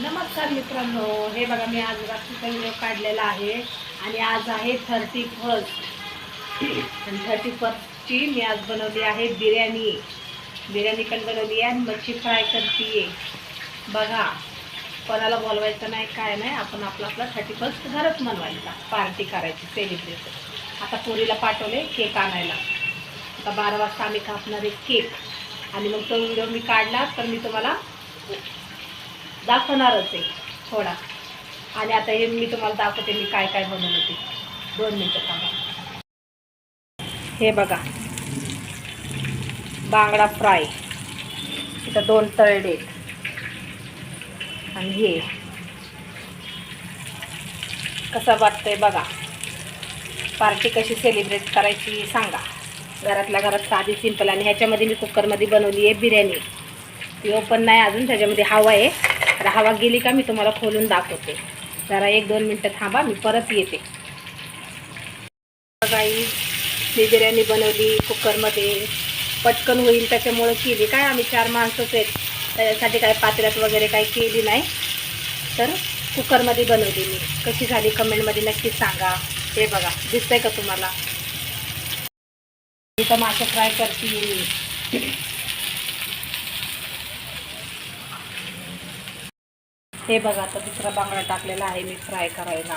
नमस्कार मित्रांनो हे बघा मी आज रात्रीचा व्हिडिओ काढलेला आहे आणि आज आहे थर्टी फर्स्ट आणि थर्टी फर्स्टची मी आज बनवली आहे बिर्याणी. बिर्याणी पण बनवली आहे आणि मच्छी फ्राय करते बघा कोणाला बोलवायचं नाही काय नाही आपण आपला आपला थर्टी फर्स्ट घरच मनवायचा पार्टी करायची सेलिब्रेट आता पोरीला पाठवले केक आणायला. आता बारा वाजता आम्ही कापणार आहे केक आणि मग तो व्हिडिओ मी काढला तर मी तुम्हाला दाखवणारच आहे. थोडा. आणि आता हे मी तुम्हाला दाखवते मी काय काय बनवलं ते. दोन मिनटं थांबा. हे बघा. बांगडा फ्राय. इथं दोन तळडे आणि हे. कसं वाटतंय बघा. पार्टी कशी सेलिब्रेट करायची सांगा. घरातल्या घरात साधी सिंपल आणि ह्याच्यामध्ये मी कुकरमध्ये बनवली आहे बिर्याणी. ती ओपन नाही अजून त्याच्यामध्ये हवा आहे. तर हवा गेली का मी तुम्हाला खोलून दाखवते. जरा एक दोन मिनटं थांबा मी परत येते. काही मी बिर्याणी बनवली कुकरमध्ये. पटकन होईल त्याच्यामुळं केली. काय आम्ही चार माणसंच आहेत. त्याच्यासाठी काय पात्र्यात वगैरे काही केली नाही. तर कुकरमध्ये बनवली मी. कशी झाली कमेंटमध्ये नक्कीच सांगा. हे बघा दिसतंय का तुम्हाला? इथं मासे फ्राय करते. मी हे बघा आता दुसरा बांगडा टाकलेला आहे मी फ्राय करायला.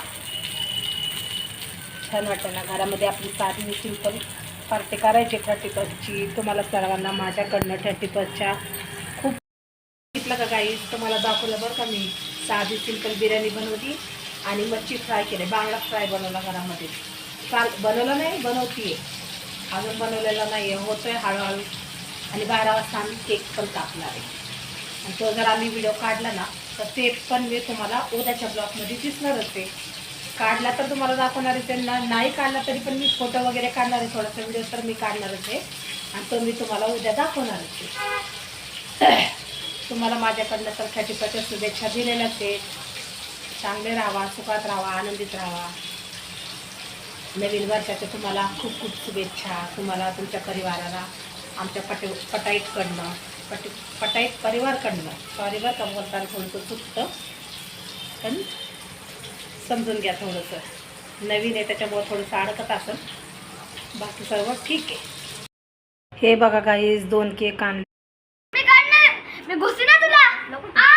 छान वाटतं ना घरामध्ये आपली साधी सिंपल पार्टी करायची थर्टी फर्स्टची तुम्हाला सर्वांना माझ्याकडनं थर्टी फर्स्टच्या खूप सांगितलं का काही तुम्हाला दाखवलं बरं का मी. साधी सिंपल बिर्याणी बनवली आणि मच्छी फ्राय केली बांगडा फ्राय बनवला घरामध्ये. चाल बनवलं नाही बनवतीये. अजून बनवलेलं नाही आहे होतोय हळूहळू. आणि बारा वाजता आम्ही केक पण कापणार आहे. आणि तो जर आम्ही व्हिडिओ काढला ना तर ते पण मी तुम्हाला उद्याच्या ब्लॉगमध्ये दिसणारच आहे. काढला तर तुम्हाला दाखवणारच आहे ना नाही काढला तरी पण मी फोटो वगैरे काढणार आहे थोडासा व्हिडिओ तर मी काढणारच आहे. आणि तो मी तुम्हाला उद्या दाखवणारच आहे. तुम्हाला माझ्याकडनं तर थर्टी शुभेच्छा दिलेल्याच आहे चांगले राहा सुखात राहा आनंदित राहा. नवीन वर्षाच्या तुम्हाला खूप खूप शुभेच्छा तुम्हाला तुमच्या परिवाराला आमच्या पटे पटाईतकडनं. पटी पटाईत परिवारकडनं सॉरी बरं का बोलताना थोडंसं चुकतं पण समजून घ्या थोडंसं. नवीन आहे त्याच्यामुळं थोडंसं अडकत असेल. बाकी सर्व ठीक आहे. हे बघा काही दोन केक आणले. मी काढणार. मी घुसी ना तुला. आ!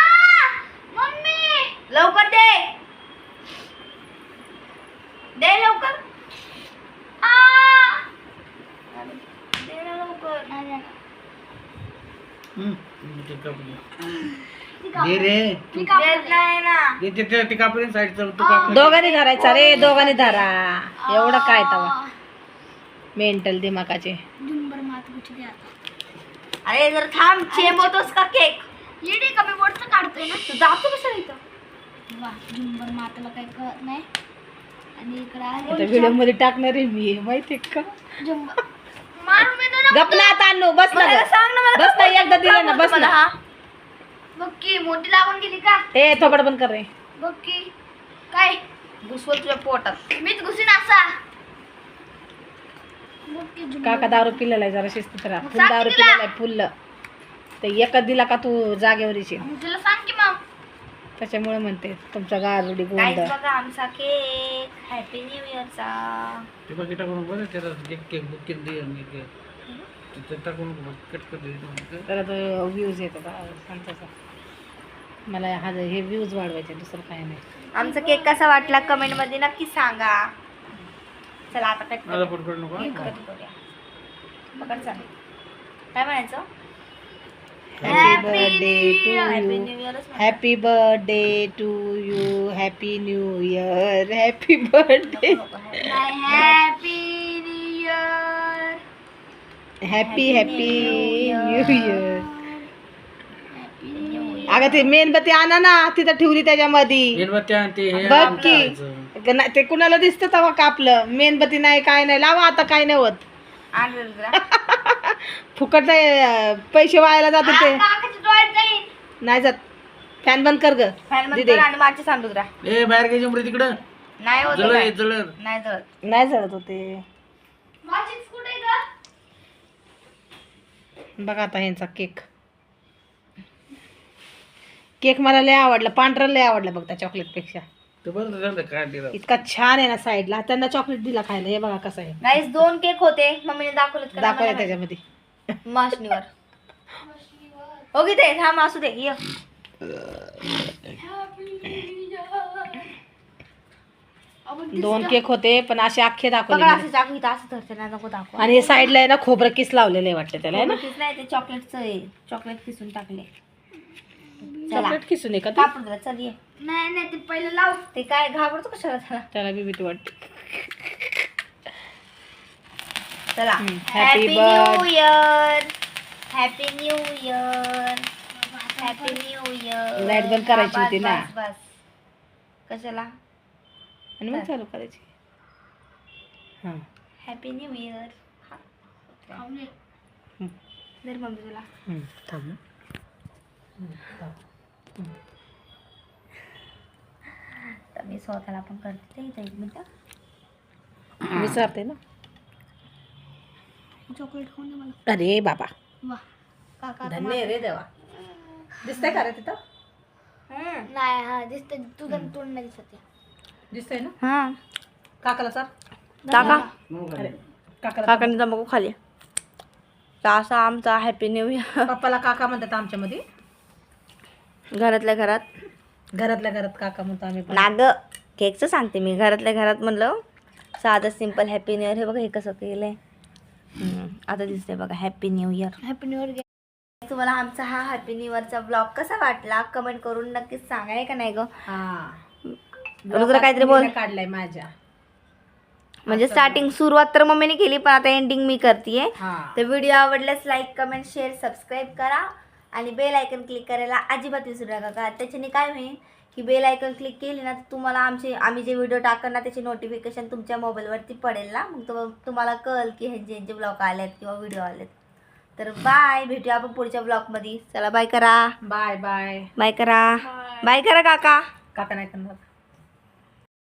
मम्मी! लवकर दे लवकर आ! दे ना लवकर दे रे. दे ते- ते- ते तू दोघांनी धरायचा. रे दोघांनी धरा. एवढं काय तवा. मेंटल झुंबर मात द्या अरे जर थांब चेम होतोस का केक? येडी कमी बोर्डचं काढतोय ना? तू जातो कसं इथं? वा झुंबर माताला काही कळत नाही. आणि आता इकडे व्हिडिओमध्ये टाकणार आहे मी माहितीये का? झुंबर गप ना आता आणू बस ना मला गं. सांग ना मला बस ना एकदा दिलं ना बस ना? बघ की मोठी लागून गेली का? ए थोपड पण कर रे. बघ की. काय? घुसवल तुझ्या पोटात. मीच घुसीन असा. बघ की झुंबर. काका दारू पिलेला आहे जरा शिस्त करा. फुल सांग दारू तिला. पिलेला आहे फुल तर एकच दिला का तू जागेवरीची मग तुला सांग की मग. त्याच्यामुळे म्हणते तुमचा गारुडी गोंधळ. बघा आमचा केक हॅपी न्यू इयरचा ते बाकी टाकून बरं त्याला एक केक बुक केलं दे आणि एक तिथे टाकून कट कर दे तर तो व्ह्यूज येतात हा, सांगतो मला हा हे व्ह्यूज वाढवायचे दुसरं काय नाही. आमचा केक कसा वाटला कमेंटमध्ये नक्की सांगा. चला आता कट नको कट करूया. पकड चालेल काय म्हणायचं? Happy birthday to happy you new इयरच happy birthday to you happy new year happy birthday happy happy happy new year अगं ते मेणबत्ती आणा ना तिथं ठेवली त्याच्यामध्ये. मेणबत्ती हे बघ आमचं की. ग- नाही, ते कुणाला दिसतं तेव्हा कापलं. मेणबत्ती नाही काय नाही. लावा आता काय नाही होत. जरा. फुकट नाही, अं, पैसे वायाला जाते ते. आ, काकाच्या डोळ्यात जाईल. नाही जात. फॅन बंद कर ग. दिदे. मध्ये आणि माझ्या सांडू जरा ए बाहेर घ्यायची उमरी तिकडं. नाही होत जळर काय. जळर नाही जळत. नाही जळत होते. बघा आता ह्यांचा केक. केक मला लय आवडला पांढरा लय आवडला बघ त्या चॉकलेटपेक्षा. इतका छान आहे ना साईडला त्यांना चॉकलेट दिला खायला हे बघा कसं आहे. गाईस दोन केक होते मम्मीने दाखवलं नाही मला त्याच्यामध्ये. माहीत. माशनीवर. हो की ते थांब असू दे ये. दोन केक होते पण असे अख्खे दाखवले असं चाकू इथं असं धरते ना नको दाखव. आणि हे साईडला आहे ना खोबरं किस लावलेलं आहे वाटतं त्याला आहे ना? किस नाही ते चॉकलेटचं आहे. चॉकलेट किसून टाकले. चला. चॉकलेट किसून आहे का ते? कापड दिला चल ये. नाही नाही ते पहिलं लाव. ते काय घाबरतो कशाला त्याला? त्याला बी भीती वाटते. चला. हम्म, happy happy. New year happy new year happy new year Light बंद करायची होती ना. बस बस. कशाला? आणि मग चालू करायची. हां. हॅपी न्यू इयर हम्म. दर मम्मी तुला. हम्म, थांब ना. तर मी स्वतःला पण करते ते इथं एक मिनटं. विचारते ना. चॉकलेट खाऊन दे मला. अरे बाबा. वा. काका धन्य रे देवा. दिसतंय का रे तिथं? नाही हा दिसते तुझं तोंड नाही दिसत दिसतंय ना? हा. काकाला सर काका? अरे काकाला काकाने तंबाखू खाली तर असा आमचा हॅपी न्यू इयर पप्पाला काका म्हणतात आमच्यामध्ये. घरातल्या घरात. घरातल्या घरात काका म्हणतो आम्ही पण. नाग केकचं सांगते मी. घरातल्या घरात म्हणलं साधं सिंपल हॅपी न्यू इयर हे बघा हे कसं केलंय. हम्म, आता दिसतंय बघा happy new year happy new year तुम्हाला आमचा हा हॅपी न्यू इयरचा ब्लॉग कसा वाटला? कमेंट करून नक्कीच सांगाय का नाही ग? हा. रुद्र काहीतरी बोल. काढलाय माझ्या. म्हणजे स्टार्टिंग सुरुवात तर मम्मीने केली पण आता एंडिंग मी करते हा. तर व्हिडिओ आवडल्यास लाईक कमेंट शेअर सबस्क्राईब करा. आणि बेल आयकन क्लिक करायला अजिबात विसरू नका का त्याच्याने काय होईल की बेल आयकन क्लिक केली ना तर तुम्हाला आमचे आम्ही जे व्हिडिओ टाकणार ना त्याची नोटिफिकेशन तुमच्या मोबाईलवरती पडेल ना. मग तुम- तुम्हाला कळेल की ह्यांचे ह्यांचे ब्लॉग आलेत किंवा व्हिडिओ आलेत. तर बाय भेटूया आपण पुढच्या ब्लॉगमध्ये चला बाय करा. बाय बाय बाय करा. बाय करा काका. काका नाही करणार.